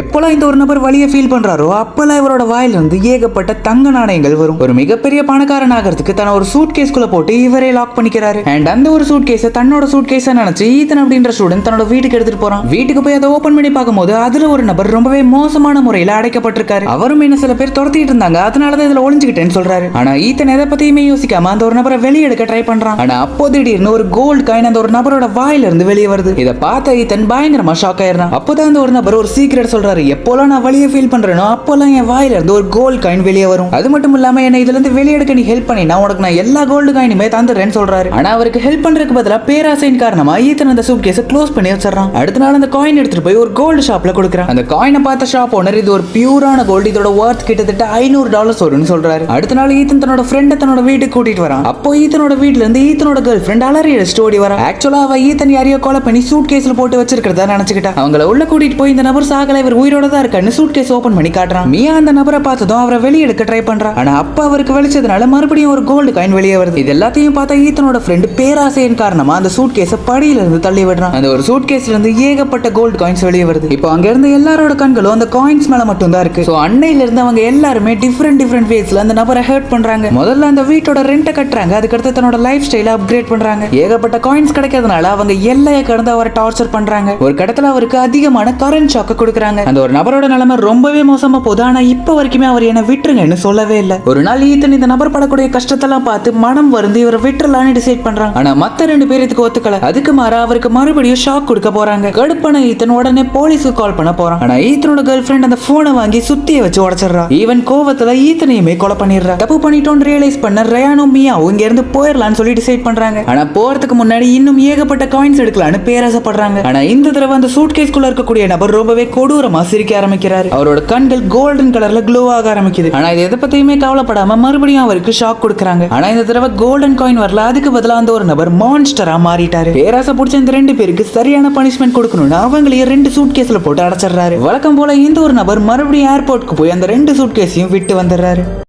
எப்போல்லாம் இந்த ஒரு நபர் வழியை ஃபீல் பண்றாரோ அப்பெல்லாம் இவரோட வாயிலிருந்து ஏகப்பட்ட தங்க நாணயங்கள் வரும். ஒரு மிகப்பெரிய பணக்காரன் ஆகிறதுக்கு தன ஒரு சூட் கேஸ்குள்ள போட்டு இவரே லாக் பண்ணிக்கிறாரு. அண்ட் அந்த ஒரு சூட் கேஸை தன்னோட சூட் கேஸா நினைச்சு ஈத்தன் அப்படின்ற ஸ்டூடெண்ட் தன்னோட வீட்டுக்கு எடுத்துட்டு போறான். வீட்டுக்கு போய் அதை ஓபன் பண்ணி பார்க்கும்போது அதுல ஒரு நபர் ரொம்பவே மோசமான முறையில் அடைக்கப்பட்டிருக்காரு. அவரும் என்ன சில பேர் துரத்திட்டு இருந்தாங்க. அதனாலதான் இதுல ஒளிஞ்சுக்கிட்டேன்னு சொல்றாரு. ஆனா ஈத்தன் எதை பத்தியுமே யோசிக்காம அந்த ஒரு நபரை வெளியே எடுக்க ட்ரை பண்றான். ஆனா அப்போ திடீர்னு ஒரு கோல்டு காயின் அந்த ஒரு நபரோட வாயிலிருந்து வெளியே வருது. இதை பார்த்த ஈத்தன் பயங்கரமா ஷாக் ஆயிடுறான். அப்போதான் அந்த ஒரு நபர் ஒரு சீக்கிரட் சொல்றாரு எப்போலாம் நான் வழியை ஃபீல் பண்றேனோ அப்போலாம் என் வாயில இருந்து ஒரு கோல்டு காயின் வெளியே வரும். அது மட்டும் இல்லாம என்ன இதுல இருந்து வெளியெடுக்க நீ ஹெல்ப் பண்ணி நான் உனக்கு நான் எல்லா கோல்டு காயினுமே தந்துடுறேன்னு சொல்றாரு. ஆனா அவருக்கு ஹெல்ப் பண்றதுக்கு பதிலா பேராசையின் காரணமா ஈத்தன் அந்த சூட் கேஸை க்ளோஸ் பண்ணி வச்சிடறான். அடுத்த நாள் அந்த காயின் எடுத்துட்டு போய் ஒரு கோல்டு ஷாப்ல கொடுக்குறான். அந்த காயினை பார்த்த ஷாப் ஓனர் இது ஒரு பியூரான கோல்டு இதோட ஒர்த் கிட்டத்தட்ட ஐநூறு டாலர்ஸ் வரும்னு சொல்றாரு. அடுத்த நாள் ஈத்தன் தன்னோட ஃப்ரெண்டை தன்னோட வீட்டுக்கு கூட்டிட்டு வரான். அப்போ ஈத்தனோட வீட்ல இருந்து ஈத்தனோட கேர்ள் ஃப்ரெண்ட் அலறி அடிச்சுட்டு ஓடி வரா ஆக்சுவலா அவ ஈத்தன் யாரையோ கொலை பண்ணி சூட் கேஸ்ல போட்டு வச்சிருக்கிறதா நினைச்சுக்கிட்டா. அவங்கள உள்ள கூட்டிட்டு போய் இந்த நபர் சாகலை இவர் உயிரோட தான் இருக்கான்னு சூட் கேஸ் ஓபன் பண்ணி காட்டுறான். மியா அந்த நபரை பார்த்ததும் அவரை வெளியே எடுக்க ட்ரை பண்றா ஆனா அப்பா அவருக்கு வெளிச்சதுனால மறுபடியும் ஒரு கோல்டு காயின் வெளியே வருது. இது எல்லாத்தையும் பார்த்தா ஈத்தனோட ஃப்ரெண்டு பேராசையின் காரணமா அந்த சூட் கேஸை படியில இருந்து தள்ளி விடுறான். அந்த ஒரு சூட் கேஸ்ல இருந்து ஏகப்பட்ட கோல்டு காயின்ஸ் வெளியே வருது. இப்போ அங்க இருந்து எல்லாரோட கண்களும் அந்த காயின்ஸ் மேல மட்டும் தான் இருக்கு. ஸோ அன்னையில இருந்து அவங்க எல்லாருமே டிஃப்ரெண்ட் டிஃப்ரெண்ட் வேஸ்ல அந்த நபரை ஹர்ட் பண்றாங்க. முதல்ல அந்த வீட்டோட ரெண்ட்டை கட்டுறாங்க. அதுக்கடுத்து தன்னோட லைஃப் ஸ்டைல அப்கிரேட் பண்றாங்க. ஏகப்பட்ட காயின்ஸ் கிடைக்கிறதுனால அவங்க எல்லையை கடந்து அவரை டார்ச்சர் பண்றாங்க. ஒரு கடத்துல அவருக்கு அதிகமான கரண்ட் ஷாக்கை கொடுக்குறாங்க. அந்த ஒரு நபரோட நிலைமை ரொம்பவே மோசமா போகுது. ஆனா இப்ப வரைக்குமே அவர் என்ன விட்டுருங்கன்னு சொல்லவே இல்லை. ஒரு நாள் ஈத்தன் இந்த நபர் படக்கூடிய கஷ்டத்தெல்லாம் பார்த்து மனம் வந்து இவரை விட்டுலான்னு டிசைட் பண்றாங்க. ஆனா மத்த ரெண்டு பேர் இதுக்கு ஒத்துக்கல. அதுக்கு மாறா அவருக்கு மறுபடியும் ஷாக் கொடுக்க போறாங்க. கடுப்பான ஈத்தன் உடனே போலீஸுக்கு கால் பண்ண போறான். ஆனா ஈத்தனோட கேர்ள் ஃப்ரெண்ட் அந்த போனை வாங்கி சுத்திய வச்சு உடச்சிடுறா. ஈவன் கோவத்துல ஈத்தனையுமே கொலை பண்ணிடுறா. தப்பு பண்ணிட்டோம்னு ரியலைஸ் பண்ண ரயானோ மியாவும் இங்க இருந்து போயிடலாம்னு சொல்லி டிசைட் பண்றாங்க. ஆனா போறதுக்கு முன்னாடி இன்னும் ஏகப்பட்ட காயின்ஸ் எடுக்கலாம்னு பேராசப்படுறாங்க. ஆனா இந்த தடவை அந்த சூட்கேஸ்குள்ள இருக்கக்கூடிய நபர் ரொம்பவே கொடூரம் சிரிக்க ஆரம்பிக்கிறாரு. அவரோட கண்கள் கோல்டன் கலர்ல க்ளோ ஆக ஆரம்பிக்குது. ஆனா இது எதை பத்தியுமே கவலைப்படாம மறுபடியும் அவருக்கு ஷாக் கொடுக்குறாங்க. ஆனா இந்த தடவை கோல்டன் காயின் வரல. அதுக்கு பதிலா அந்த ஒரு நபர் மான்ஸ்டரா மாறிட்டாரு. பேராசை பிடிச்ச இந்த ரெண்டு பேருக்கு சரியான பனிஷ்மெண்ட் கொடுக்கணும்னு அவங்களையும் ரெண்டு சூட் கேஸ்ல போட்டு அடைச்சிடுறாரு. வழக்கம் போல இந்த ஒரு நபர் மறுபடியும் ஏர்போர்ட்க்கு போய் அந்த ரெண்டு சூட் கேஸையும் விட்டு வந்துடுறாரு.